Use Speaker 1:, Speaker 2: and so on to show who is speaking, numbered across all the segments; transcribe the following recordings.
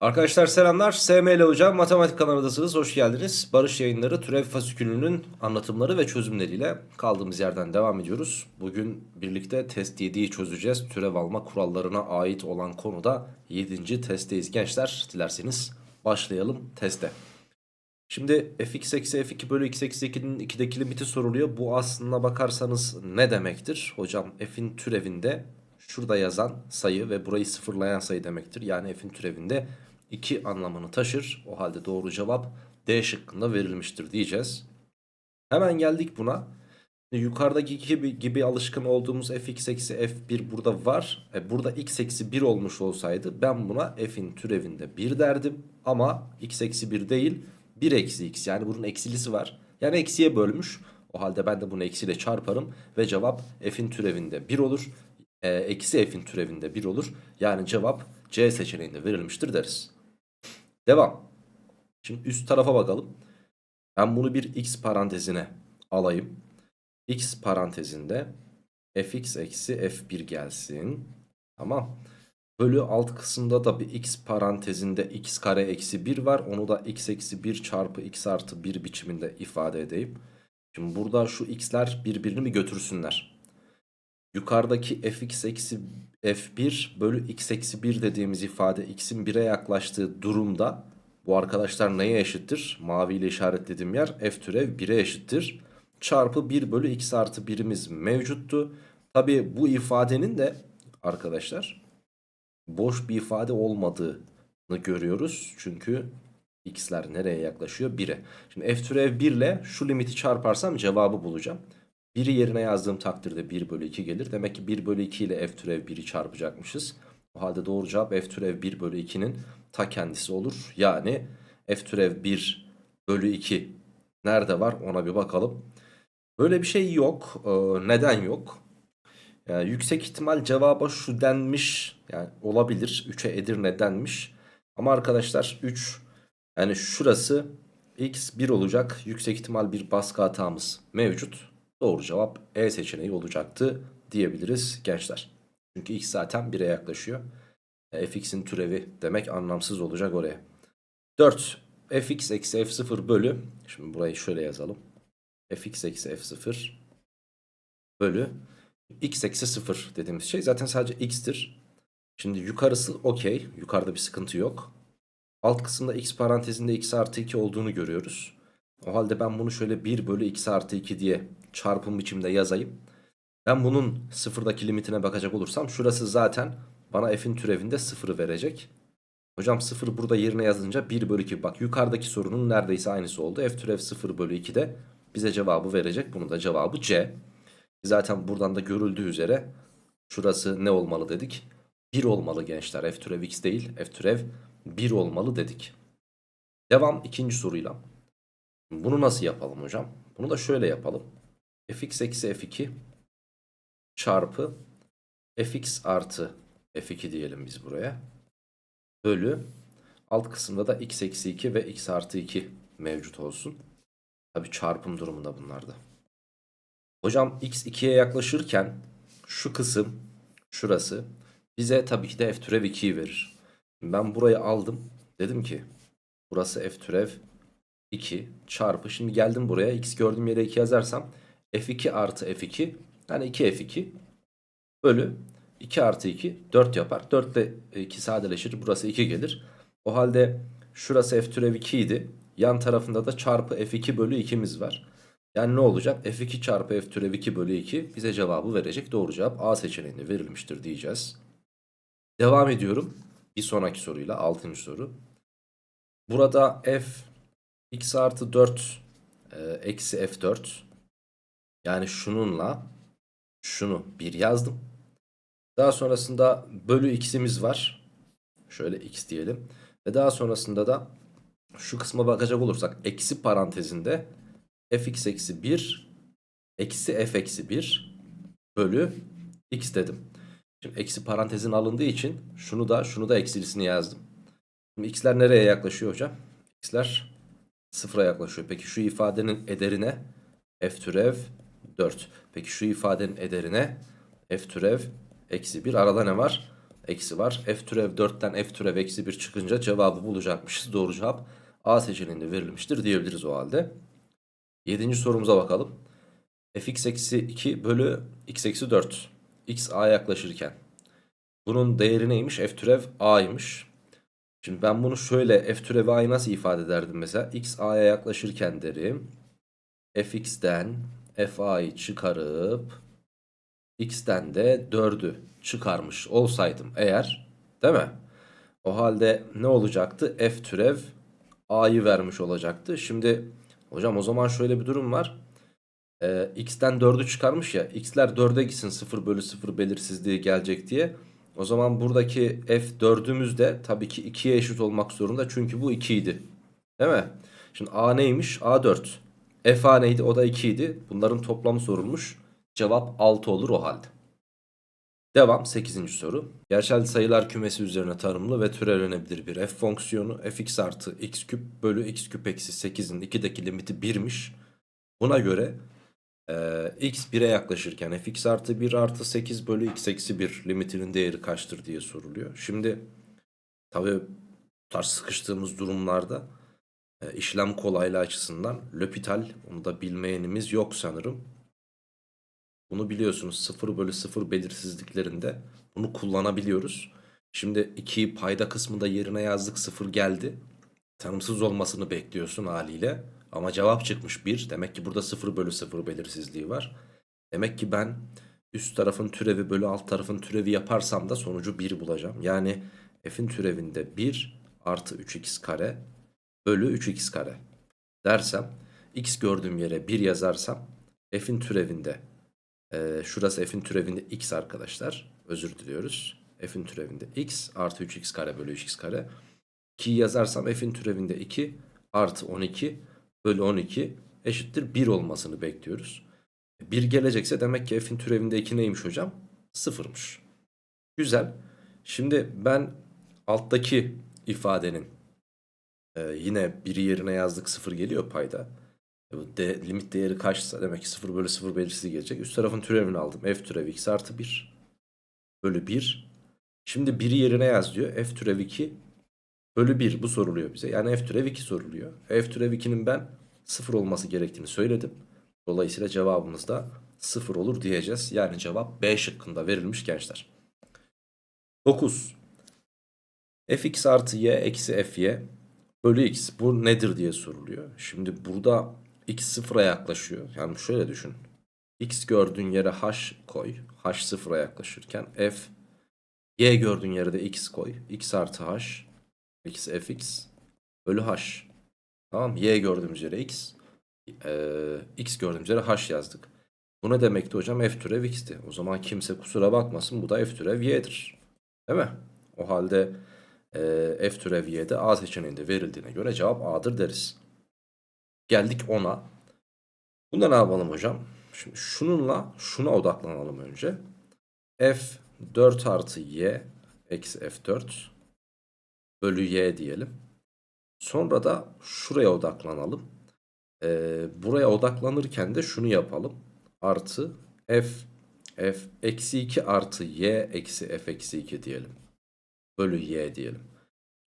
Speaker 1: Arkadaşlar selamlar. SML Hocam Matematik kanalındasınız. Hoş geldiniz. Barış yayınları türev fasikülünün anlatımları ve çözümleriyle kaldığımız yerden devam ediyoruz. Bugün birlikte test 7'yi çözeceğiz. Türev alma kurallarına ait olan konuda 7. testteyiz gençler. Dilerseniz başlayalım teste. Şimdi fx eksi f2 bölü x eksi 2'nin 2'deki limiti soruluyor. Bu aslına bakarsanız ne demektir? Hocam f'in türevinde şurada yazan sayı ve burayı sıfırlayan sayı demektir. Yani f'in türevinde 2 anlamını taşır. O halde doğru cevap D şıkkında verilmiştir diyeceğiz. Hemen geldik buna. Yukarıdaki gibi, gibi alışkın olduğumuz fx eksi f1 burada var. E burada x eksi 1 olmuş olsaydı ben buna f'in türevinde 1 derdim. Ama x eksi 1 değil 1 eksi x yani bunun eksilisi var. Yani eksiye bölmüş. O halde ben de bunu eksiyle çarparım ve cevap f'in türevinde 1 olur. E, eksi f'in türevinde 1 olur. Yani cevap C seçeneğinde verilmiştir deriz. Devam. Şimdi üst tarafa bakalım. Ben bunu bir x parantezine alayım. x parantezinde fx eksi f1 gelsin. Tamam. Bölü alt kısımda da bir x parantezinde x kare eksi 1 var. Onu da x eksi 1 çarpı x artı 1 biçiminde ifade edeyim. Şimdi burada şu x'ler birbirini mi götürsünler? Yukarıdaki fx eksi f1 bölü x eksi 1 dediğimiz ifade x'in 1'e yaklaştığı durumda bu arkadaşlar neye eşittir? Mavi ile işaretlediğim yer f türev 1'e eşittir. Çarpı 1 bölü x artı 1'imiz mevcuttu. Tabi bu ifadenin de arkadaşlar boş bir ifade olmadığını görüyoruz. Çünkü x'ler nereye yaklaşıyor? 1'e. Şimdi f türev 1 ile şu limiti çarparsam cevabı bulacağım. 1'i yerine yazdığım takdirde 1 bölü 2 gelir. Demek ki 1 bölü 2 ile f türev 1'i çarpacakmışız. O halde doğru cevap f türev 1 bölü 2'nin ta kendisi olur. Yani f türev 1 bölü 2 nerede var ona bir bakalım. Böyle bir şey yok. Ee, neden yok? Yani yüksek ihtimal cevaba şu denmiş. Yani olabilir. 3'e Edirne denmiş. Ama arkadaşlar 3 yani şurası x 1 olacak. Yüksek ihtimal bir baskı hatamız mevcut. Doğru cevap E seçeneği olacaktı diyebiliriz gençler. Çünkü x zaten 1'e yaklaşıyor. E, fx'in türevi demek anlamsız olacak oraya. 4 fx eksi f0 bölü şimdi burayı şöyle yazalım. fx eksi f0 bölü x eksi 0 dediğimiz şey zaten sadece x'tir. Şimdi yukarısı okey. Yukarıda bir sıkıntı yok. Alt kısımda x parantezinde x artı 2 olduğunu görüyoruz. O halde ben bunu şöyle 1 bölü x artı 2 diye çarpım biçimde yazayım. Ben bunun sıfırdaki limitine bakacak olursam şurası zaten bana f'in türevinde 0'ı verecek. Hocam 0 burada yerine yazınca 1 bölü 2. Bak yukarıdaki sorunun neredeyse aynısı oldu. f türev 0 bölü 2 de bize cevabı verecek. Bunun da cevabı C. Zaten buradan da görüldüğü üzere şurası ne olmalı dedik? 1 olmalı gençler. F türev x değil. F türev 1 olmalı dedik. Devam ikinci soruyla. Bunu nasıl yapalım hocam? Bunu da şöyle yapalım. fx eksi f2 çarpı fx artı f2 diyelim biz buraya. Bölü alt kısımda da x eksi 2 ve x artı 2 mevcut olsun. Tabi çarpım durumunda bunlarda. Hocam x 2'ye yaklaşırken şu kısım şurası bize tabii ki de f türev 2'yi verir. Ben burayı aldım. Dedim ki burası f türev 2 çarpı. Şimdi geldim buraya x gördüğüm yere 2 yazarsam f2 artı f2 yani 2 f2 bölü 2 artı 2 4 yapar. 4 ile 2 sadeleşir. Burası 2 gelir. O halde şurası f türev 2 idi. Yan tarafında da çarpı f2 bölü 2'miz var. Yani ne olacak? f2 çarpı f türev 2 bölü 2 bize cevabı verecek. Doğru cevap A seçeneğinde verilmiştir diyeceğiz. Devam ediyorum. Bir sonraki soruyla 6. soru. Burada f x artı 4 e, eksi f4 yani şununla şunu 1 yazdım. Daha sonrasında bölü x'imiz var. Şöyle x diyelim. Ve daha sonrasında da şu kısma bakacak olursak eksi parantezinde fx eksi 1 eksi f eksi 1 bölü x dedim. Şimdi eksi parantezin alındığı için şunu da şunu da eksilisini yazdım. Şimdi x'ler nereye yaklaşıyor hocam? x'ler sıfıra yaklaşıyor. Peki şu ifadenin ederine f türev 4. Peki şu ifadenin ederine f türev eksi 1. Arada ne var? eksi var. F türev 4'ten F türev eksi 1 çıkınca cevabı bulacakmışız. Doğru cevap A seçeneğinde verilmiştir diyebiliriz o halde. Yedinci sorumuza bakalım. fx eksi 2 bölü x eksi 4. x a'ya yaklaşırken. Bunun değeri neymiş? F türev a'ymış. Şimdi ben bunu şöyle f türevi a'yı nasıl ifade ederdim mesela? x a'ya yaklaşırken derim. fx'ten f a'yı çıkarıp x'ten de 4'ü çıkarmış olsaydım eğer değil mi? O halde ne olacaktı? F türev a'yı vermiş olacaktı. Şimdi hocam o zaman şöyle bir durum var. Ee, x'ten 4'ü çıkarmış ya. x'ler 4'e gitsin 0 bölü 0 belirsizliği gelecek diye. O zaman buradaki f 4'ümüz de tabii ki 2'ye eşit olmak zorunda. Çünkü bu 2 idi. Değil mi? Şimdi a neymiş? a 4. f a neydi? O da 2 idi. Bunların toplamı sorulmuş. Cevap 6 olur o halde. Devam 8. soru. Gerçel sayılar kümesi üzerine tanımlı ve türevlenebilir bir f fonksiyonu fx artı x küp bölü x küp eksi 8'in 2'deki limiti 1'miş. Buna göre e, x 1'e yaklaşırken fx artı 1 artı 8 bölü x eksi 1 limitinin değeri kaçtır diye soruluyor. Şimdi tabi tarz sıkıştığımız durumlarda e, işlem kolaylığı açısından L'Hopital onu da bilmeyenimiz yok sanırım. Bunu biliyorsunuz 0 bölü 0 belirsizliklerinde bunu kullanabiliyoruz. Şimdi 2'yi payda kısmında yerine yazdık 0 geldi. Tanımsız olmasını bekliyorsun haliyle. Ama cevap çıkmış 1. Demek ki burada 0 bölü 0 belirsizliği var. Demek ki ben üst tarafın türevi bölü alt tarafın türevi yaparsam da sonucu 1 bulacağım. Yani f'in türevinde 1 artı 3x kare bölü 3x kare dersem x gördüğüm yere 1 yazarsam f'in türevinde ee, şurası f'in türevinde x arkadaşlar. Özür diliyoruz. F'in türevinde x artı 3x kare bölü 3x kare. 2'yi yazarsam f'in türevinde 2 artı 12 bölü 12 eşittir 1 olmasını bekliyoruz. 1 gelecekse demek ki f'in türevinde 2 neymiş hocam? 0'mış. Güzel. Şimdi ben alttaki ifadenin e, yine 1'i yerine yazdık 0 geliyor payda. E bu de, limit değeri kaçsa demek ki 0 bölü 0 belirsiz gelecek. Üst tarafın türevini aldım. F türevi x artı 1 bölü 1. Şimdi 1'i yerine yaz diyor. F türev 2 bölü 1 bu soruluyor bize. Yani F türev 2 soruluyor. F türev 2'nin ben 0 olması gerektiğini söyledim. Dolayısıyla cevabımız da 0 olur diyeceğiz. Yani cevap B şıkkında verilmiş gençler. 9. fx artı y eksi fy bölü x bu nedir diye soruluyor. Şimdi burada x sıfıra yaklaşıyor. Yani şöyle düşün. x gördüğün yere h koy. h sıfıra yaklaşırken f y gördüğün yere de x koy. x artı h x fx bölü h. Tamam y gördüğümüz yere x e, x gördüğümüz yere h yazdık. Bu ne demekti hocam? f türev x'ti. O zaman kimse kusura bakmasın bu da f türev y'dir. Değil mi? O halde e, f türev y'de a seçeneğinde verildiğine göre cevap a'dır deriz. Geldik 10'a. Bunda ne yapalım hocam? Şimdi şununla şuna odaklanalım önce. F 4 artı y eksi f4 bölü y diyelim. Sonra da şuraya odaklanalım. Ee, buraya odaklanırken de şunu yapalım. Artı f f eksi 2 artı y eksi f eksi 2 diyelim. Bölü y diyelim.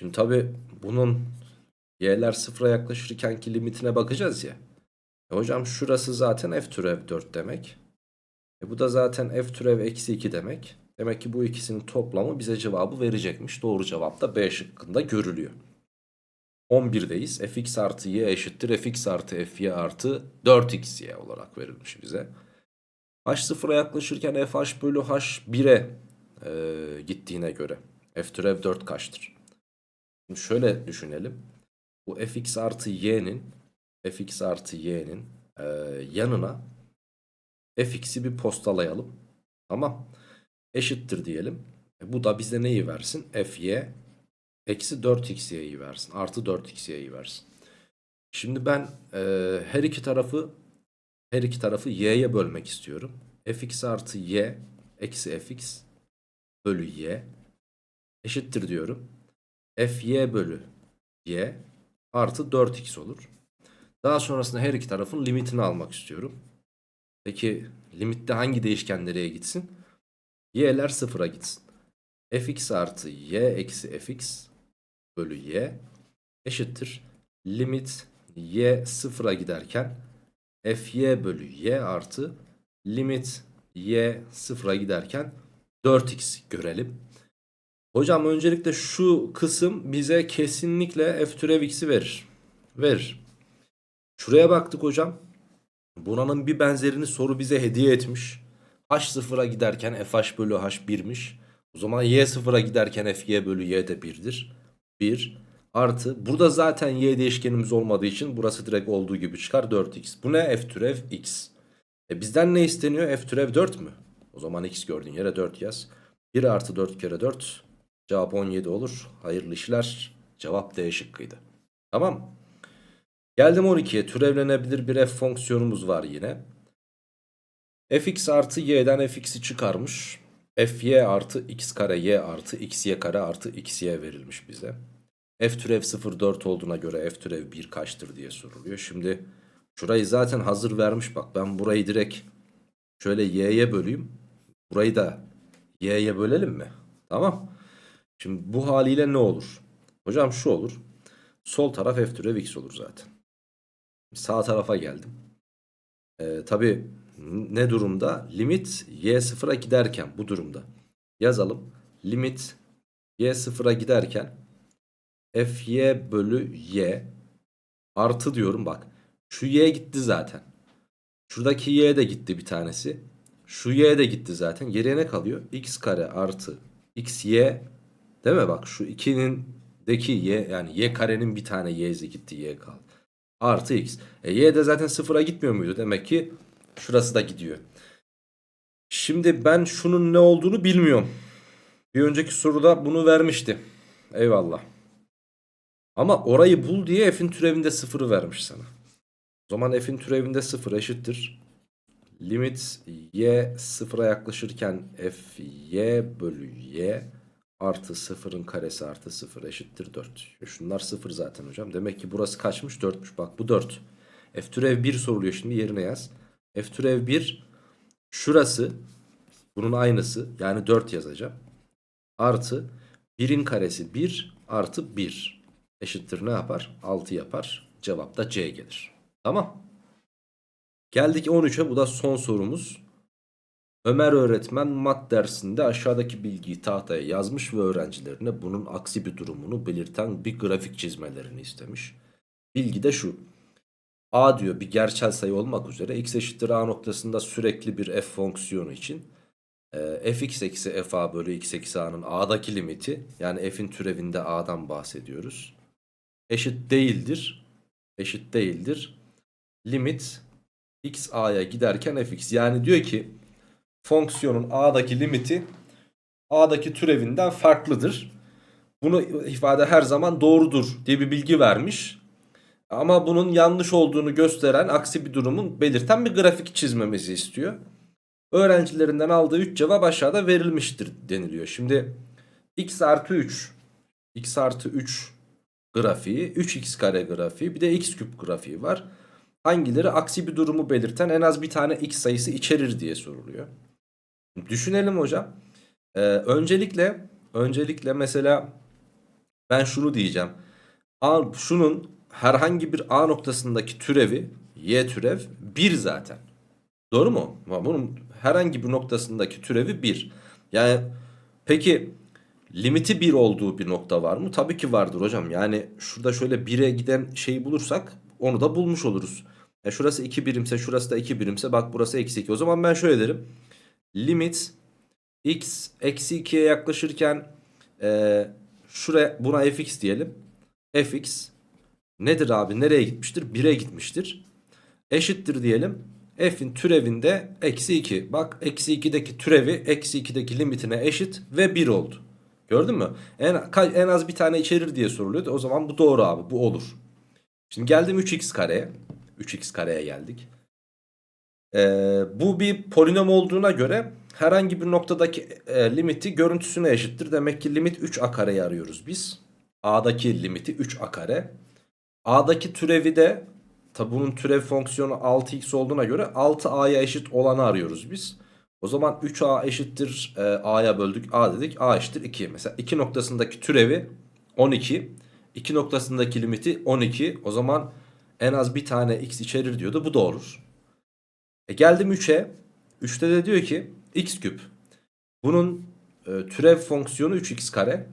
Speaker 1: Şimdi tabi bunun y'ler sıfıra yaklaşırkenki limitine bakacağız ya. E hocam şurası zaten f türev 4 demek. E bu da zaten f türev eksi 2 demek. Demek ki bu ikisinin toplamı bize cevabı verecekmiş. Doğru cevap da B şıkkında görülüyor. 11'deyiz. fx artı y eşittir fx artı fy artı 4xy olarak verilmiş bize. h sıfıra yaklaşırken fh bölü h 1'e e, gittiğine göre f türev 4 kaçtır? Şimdi şöyle düşünelim. Bu fx artı y'nin fx artı y'nin e, yanına fx'i bir postalayalım. Tamam. Eşittir diyelim. E, bu da bize neyi versin? fy eksi 4xy'yi versin. Artı 4xy'yi versin. Şimdi ben e, her iki tarafı her iki tarafı y'ye bölmek istiyorum. fx artı y eksi fx bölü y eşittir diyorum. fy bölü y artı 4x olur. Daha sonrasında her iki tarafın limitini almak istiyorum. Peki limitte hangi değişken nereye gitsin? Y'ler sıfıra gitsin. fx artı y eksi fx bölü y eşittir. Limit y sıfıra giderken fy bölü y artı limit y sıfıra giderken 4x görelim. Hocam öncelikle şu kısım bize kesinlikle f türev x'i verir. Verir. Şuraya baktık hocam. Bunanın bir benzerini soru bize hediye etmiş. h sıfıra giderken fh bölü h 1'miş. O zaman y sıfıra giderken fy bölü y de 1'dir. 1 artı burada zaten y değişkenimiz olmadığı için burası direkt olduğu gibi çıkar 4x. Bu ne? f türev x. E bizden ne isteniyor? f türev 4 mü? O zaman x gördüğün yere 4 yaz. 1 artı 4 kere 4 cevap 17 olur. Hayırlı işler. Cevap D şıkkıydı. Tamam. Geldim 12'ye türevlenebilir bir f fonksiyonumuz var yine. fx artı y'den fx'i çıkarmış. Fy artı x kare y artı xy kare artı xy verilmiş bize. f türev 0 4 olduğuna göre f türev 1 kaçtır diye soruluyor. Şimdi şurayı zaten hazır vermiş bak ben burayı direkt şöyle y'ye böleyim. Burayı da y'ye bölelim mi? Tamam. Şimdi bu haliyle ne olur? Hocam şu olur. Sol taraf f türev x olur zaten. Sağ tarafa geldim. Ee, Tabi ne durumda? Limit y sıfıra giderken bu durumda. Yazalım. Limit y sıfıra giderken fy bölü y artı diyorum bak. Şu y gitti zaten. Şuradaki y de gitti bir tanesi. Şu y de gitti zaten. Geriye ne kalıyor? x kare artı xy değil mi? Bak şu 2'nin deki y yani y karenin bir tane y'si gitti y kaldı. Artı x. E y de zaten sıfıra gitmiyor muydu? Demek ki şurası da gidiyor. Şimdi ben şunun ne olduğunu bilmiyorum. Bir önceki soruda bunu vermişti. Eyvallah. Ama orayı bul diye f'in türevinde sıfırı vermiş sana. O zaman f'in türevinde sıfır eşittir. Limit y sıfıra yaklaşırken f y bölü y artı sıfırın karesi artı sıfır eşittir 4. Şunlar sıfır zaten hocam. Demek ki burası kaçmış? 4'müş. Bak bu 4. F türev 1 soruluyor şimdi yerine yaz. F türev 1 şurası bunun aynısı yani 4 yazacağım. Artı 1'in karesi 1 artı 1 eşittir ne yapar? 6 yapar. Cevap da C gelir. Tamam. Geldik 13'e bu da son sorumuz. Ömer öğretmen mat dersinde aşağıdaki bilgiyi tahtaya yazmış ve öğrencilerine bunun aksi bir durumunu belirten bir grafik çizmelerini istemiş. Bilgi de şu. A diyor bir gerçel sayı olmak üzere x eşittir a noktasında sürekli bir f fonksiyonu için e, fx eksi fa bölü x eksi a'nın a'daki limiti yani f'in türevinde a'dan bahsediyoruz. Eşit değildir. Eşit değildir. Limit x a'ya giderken fx yani diyor ki fonksiyonun a'daki limiti a'daki türevinden farklıdır. Bunu ifade her zaman doğrudur diye bir bilgi vermiş. Ama bunun yanlış olduğunu gösteren aksi bir durumun belirten bir grafik çizmemizi istiyor. Öğrencilerinden aldığı 3 cevap aşağıda verilmiştir deniliyor. Şimdi x artı 3 x artı 3 grafiği 3x kare grafiği bir de x küp grafiği var. Hangileri aksi bir durumu belirten en az bir tane x sayısı içerir diye soruluyor. Düşünelim hocam. Ee, öncelikle öncelikle mesela ben şunu diyeceğim. A, şunun herhangi bir A noktasındaki türevi y türev 1 zaten. Doğru mu? Bunun herhangi bir noktasındaki türevi 1. Yani peki limiti 1 olduğu bir nokta var mı? Tabii ki vardır hocam. Yani şurada şöyle 1'e giden şeyi bulursak onu da bulmuş oluruz. E şurası 2 birimse şurası da 2 birimse bak burası eksi 2. O zaman ben şöyle derim. Limit x eksi 2'ye yaklaşırken e, şuraya buna fx diyelim. fx nedir abi nereye gitmiştir? 1'e gitmiştir. Eşittir diyelim. F'in türevinde eksi 2. Bak eksi 2'deki türevi eksi 2'deki limitine eşit ve 1 oldu. Gördün mü? En, en az bir tane içerir diye soruluyordu. O zaman bu doğru abi bu olur. Şimdi geldim 3x kareye. 3x kareye geldik. Ee, bu bir polinom olduğuna göre herhangi bir noktadaki e, limiti görüntüsüne eşittir. Demek ki limit 3a kareyi arıyoruz biz. A'daki limiti 3a kare. A'daki türevi de tabi bunun türev fonksiyonu 6x olduğuna göre 6a'ya eşit olanı arıyoruz biz. O zaman 3a eşittir e, a'ya böldük a dedik a eşittir 2. Mesela 2 noktasındaki türevi 12. 2 noktasındaki limiti 12. O zaman en az bir tane x içerir diyordu. Bu olur. E geldim 3'e. 3'te de diyor ki x küp. Bunun e, türev fonksiyonu 3x kare.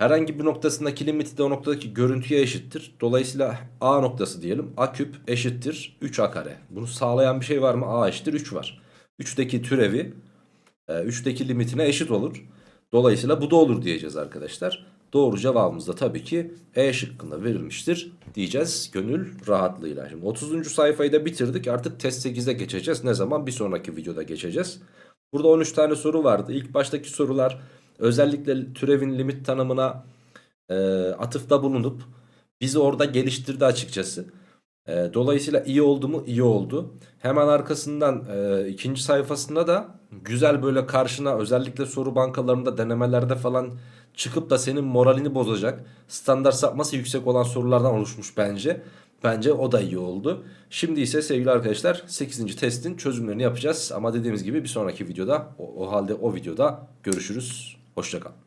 Speaker 1: Herhangi bir noktasındaki limiti de o noktadaki görüntüye eşittir. Dolayısıyla a noktası diyelim. a küp eşittir 3a kare. Bunu sağlayan bir şey var mı? a eşittir 3 var. 3'teki türevi e, 3'teki limitine eşit olur. Dolayısıyla bu da olur diyeceğiz arkadaşlar. Doğru cevabımız da tabii ki E şıkkında verilmiştir diyeceğiz gönül rahatlığıyla. Şimdi 30. sayfayı da bitirdik artık test 8'e geçeceğiz. Ne zaman? Bir sonraki videoda geçeceğiz. Burada 13 tane soru vardı. İlk baştaki sorular özellikle türevin limit tanımına e, atıfta bulunup bizi orada geliştirdi açıkçası. E, dolayısıyla iyi oldu mu? İyi oldu. Hemen arkasından e, ikinci sayfasında da güzel böyle karşına özellikle soru bankalarında denemelerde falan çıkıp da senin moralini bozacak standart sapması yüksek olan sorulardan oluşmuş bence. Bence o da iyi oldu. Şimdi ise sevgili arkadaşlar 8. testin çözümlerini yapacağız. Ama dediğimiz gibi bir sonraki videoda o, o halde o videoda görüşürüz. Hoşçakalın.